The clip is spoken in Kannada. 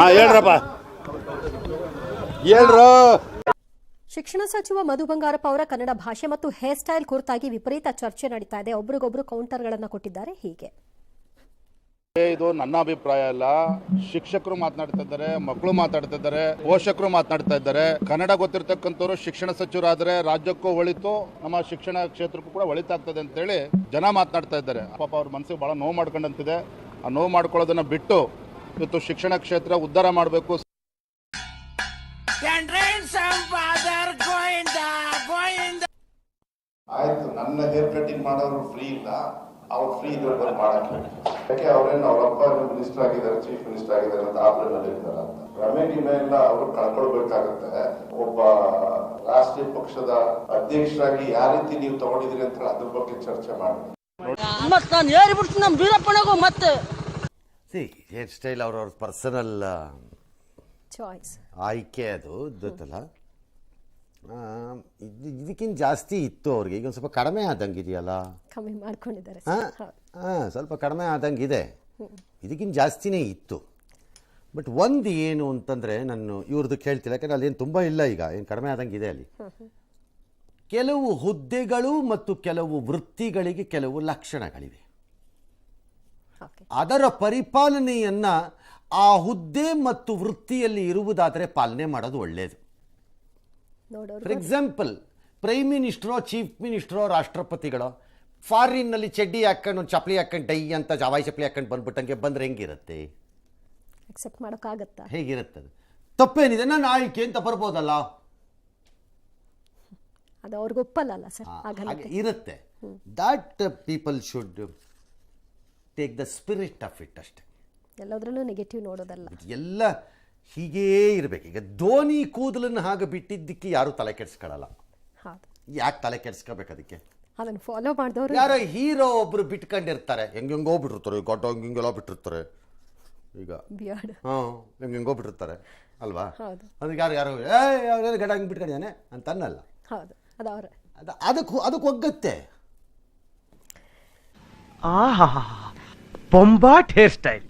ಹಾಂ ಹೇಳ್ರಪ್ಪ. ಹೇಳ್ರು. ಶಿಕ್ಷಣ ಸಚಿವ ಮಧು ಬಂಗಾರಪ್ಪ ಅವರ ಕನ್ನಡ ಭಾಷೆ ಮತ್ತು ಹೇರ್ ಸ್ಟೈಲ್ ಕುರಿತಾಗಿ ವಿಪರೀತ ಚರ್ಚೆ ನಡೀತಾ ಇದೆ. ಒಬ್ರಿಗೊಬ್ರು ಕೌಂಟರ್ಗಳನ್ನು ಕೊಟ್ಟಿದ್ದಾರೆ. ಹೀಗೆ. ಇದು ನನ್ನ ಅಭಿಪ್ರಾಯ ಅಲ್ಲ. ಶಿಕ್ಷಕರು ಮಾತನಾಡ್ತಾ ಇದ್ದಾರೆ ಮಕ್ಕಳು ಮಾತಾಡ್ತಾ ಇದ್ದಾರೆ ಪೋಷಕರು ಮಾತನಾಡ್ತಾ ಇದ್ದಾರೆ. ಕನ್ನಡ ಗೊತ್ತಿರ್ತಕ್ಕಂಥವ್ರು ಶಿಕ್ಷಣ ಸಚಿವರಾದ್ರೆ ರಾಜ್ಯಕ್ಕೂ ಒಳಿತು ನಮ್ಮ ಶಿಕ್ಷಣ ಕ್ಷೇತ್ರಕ್ಕೂ ಕೂಡ ಒಳಿತಾಗ್ತದೆ ಅಂತೇಳಿ ಜನ ಮಾತನಾಡ್ತಾ ಇದ್ದಾರೆ. ಪಾಪ ಅವ್ರ ಮನಸ್ಸಿಗೆ ಬಹಳ ನೋವು ಮಾಡ್ಕೊಂಡಂತಿದೆ. ಆ ನೋವು ಮಾಡ್ಕೊಳ್ಳೋದನ್ನ ಬಿಟ್ಟು ಇವತ್ತು ಶಿಕ್ಷಣ ಕ್ಷೇತ್ರ ಉದ್ಧಾರ ಮಾಡಬೇಕು. ಆಯ್ತು ನನ್ನ ಹೇರ್ ಕಟಿಂಗ್ ಮಾಡೋರು ಫ್ರೀ ಇಲ್ಲ. ಅವ್ರು ಫ್ರೀ ಇದ್ರೆ ಬಂದು ಮಾಡಕ್ಕೆ ಯಾಕೆ ಅವ್ರೇನು ಅವರಪ್ಪ ಮಿನಿಸ್ಟರ್ ಆಗಿದ್ದಾರೆ ಚೀಫ್ ಮಿನಿಸ್ಟರ್ ಆಗಿದ್ದಾರೆ ಅಂತ ಆಪ್ರೇನಲ್ಲಿ ಇರ್ತಾರ ಅಂತ. ರಮೆ ಗಿಮೆ ಎಲ್ಲ ಅವರು ಕಳ್ಕೊಳ್ಬೇಕಾಗತ್ತೆ. ಒಬ್ಬ ರಾಷ್ಟ್ರೀಯ ಪಕ್ಷದ ಅಧ್ಯಕ್ಷರಾಗಿ ಯಾವ ರೀತಿ ನೀವು ತಗೊಂಡಿದ್ರಿ ಅಂತ ಹೇಳಿ ಅದ್ರ ಬಗ್ಗೆ ಚರ್ಚೆ ಮಾಡಿ. ಮತ್ತೆ ನಾನು ಏರಿಬಿಡ್ತೀನಿ ನಮ್ಮ ವೀರಪ್ಪನಿಗೂ ಮತ್ತೆ. ಹೇರ್ ಸ್ಟೈಲ್ ಅವ್ರವ್ರ ಪರ್ಸನಲ್ ಚಾಯ್ಸ್ ಆಯ್ಕೆ ಅದು ಗೊತ್ತಲ್ಲ? ಇದಕ್ಕಿಂತ ಜಾಸ್ತಿ ಇತ್ತು ಅವ್ರಿಗೆ. ಈಗ ಒಂದು ಸ್ವಲ್ಪ ಕಡಿಮೆ ಆದಂಗೆ ಇದೆಯಲ್ಲ ಕಮ್ಮಿ ಮಾಡ್ಕೊಂಡಿದ್ದಾರೆ. ಹಾಂ? ಸ್ವಲ್ಪ ಕಡಿಮೆ ಆದಂಗೆ ಇದೆ ಇದಕ್ಕಿಂತ ಜಾಸ್ತಿನೇ ಇತ್ತು. ಬಟ್ ಒಂದು ಏನು ಅಂತಂದರೆ ನಾನು ಇವ್ರದ್ದು ಕೇಳ್ತಿಲ್ಲ ಯಾಕಂದ್ರೆ ಅಲ್ಲೇನು ತುಂಬ ಇಲ್ಲ ಈಗ. ಏನು ಕಡಿಮೆ ಆದಂಗೆ ಇದೆ ಅಲ್ಲಿ ಕೆಲವು ಹುದ್ದೆಗಳು ಮತ್ತು ಕೆಲವು ವೃತ್ತಿಗಳಿಗೆ ಕೆಲವು ಲಕ್ಷಣಗಳಿವೆ. ಅದರ ಪರಿಪಾಲನೆಯನ್ನ ಆ ಹುದ್ದೆ ಮತ್ತು ವೃತ್ತಿಯಲ್ಲಿ ಇರುವುದಾದರೆ ಪಾಲನೆ ಮಾಡೋದು ಒಳ್ಳೆಯದು ಫಾರ್ ಎಕ್ಸಾಂಪಲ್ ಪ್ರೈಮ್ ಮಿನಿಸ್ಟ್ರೋ ಚೀಫ್ ಮಿನಿಸ್ಟ್ರೋ ರಾಷ್ಟ್ರಪತಿಗಳೋ ಫಾರಿನ್ನಲ್ಲಿ ಚಡ್ಡಿ ಹಾಕೊಂಡು ಒಂದು ಚಪ್ಪಲಿ ಹಾಕೊಂಡು ಡೈ ಅಂತ ಜವಾಯಿ ಚಪ್ಪಲಿ ಹಾಕೊಂಡು ಬಂದ್ಬಿಟ್ಟಂಗೆ ಬಂದ್ರೆ ಹೆಂಗಿರುತ್ತೆ? ಅಕ್ಸೆಪ್ಟ್ ಮಾಡೋಕ್ಕಾಗತ್ತಾ? ಹೇಗಿರುತ್ತದೆ ತಪ್ಪೇನಿದೆ ನಾನು ಆಯ್ಕೆ ಅಂತ ಬರ್ಬೋದಲ್ಲ? ಅದು ಅವ್ರಿಗೆ ಒಪ್ಪಲ್ಲ ಸರ್ ಇರುತ್ತೆ. That people should take the spirit of it ಅಷ್ಟೆ. ಎಲ್ಲದರಲ್ಲೂ ನೆಗೆಟಿವ್ ನೋಡೋದಲ್ಲ. ಎಲ್ಲ ಹೀಗೇ ಇರಬೇಕು. ಈಗ ಧೋನಿ ಕೂದಲನ್ನು ಹಾಗೆ ಬಿಟ್ಟಿದ್ದಕ್ಕೆ ಯಾರೂ ತಲೆ ಕೆಡಿಸ್ಕೊಳ್ಳಲ್ಲ ಯಾಕೆ ತಲೆ ಕೆಡಿಸ್ಕೋಬೇಕು ಅದಕ್ಕೆ? ಅದನ್ನು ಫಾಲೋ ಮಾಡಿದವರು ಯಾರೋ ಹೀರೋ ಒಬ್ರು ಬಿಟ್ಕೊಂಡಿರ್ತಾರೆ. ಹೆಂಗೆಂಗೋ ಬಿಟ್ಟಿರ್ತಾರೆ. ಹಂಗೆ ಹಿಂಗೆಲ್ಲ ಬಿಟ್ಟಿರ್ತಾರೆ. ಈಗ ಹಾಂ ಹೆಂಗೆಂಗೋ ಬಿಟ್ಟಿರ್ತಾರೆ. ಅಲ್ವಾ. ಅದಕ್ಕೆ ಯಾರು ಯಾರು ಏ ಯಾರು ಗಡ ಹಿಂಗೆ ಬಿಟ್ಕೊಂಡಿದ್ದಾನೆ? ಅಂತ ಅನ್ನಲ್ಲ ಹೌದು. ಅದು ಅವರ. ಅದು ಅದಕ್ಕೆ ಅದಕ್ಕೆ ಒಗ್ಗತ್ತೆ. ಆಹಾ. ಬೊಂಬಾಟ್ ಹೇರ್ ಸ್ಟೈಲ್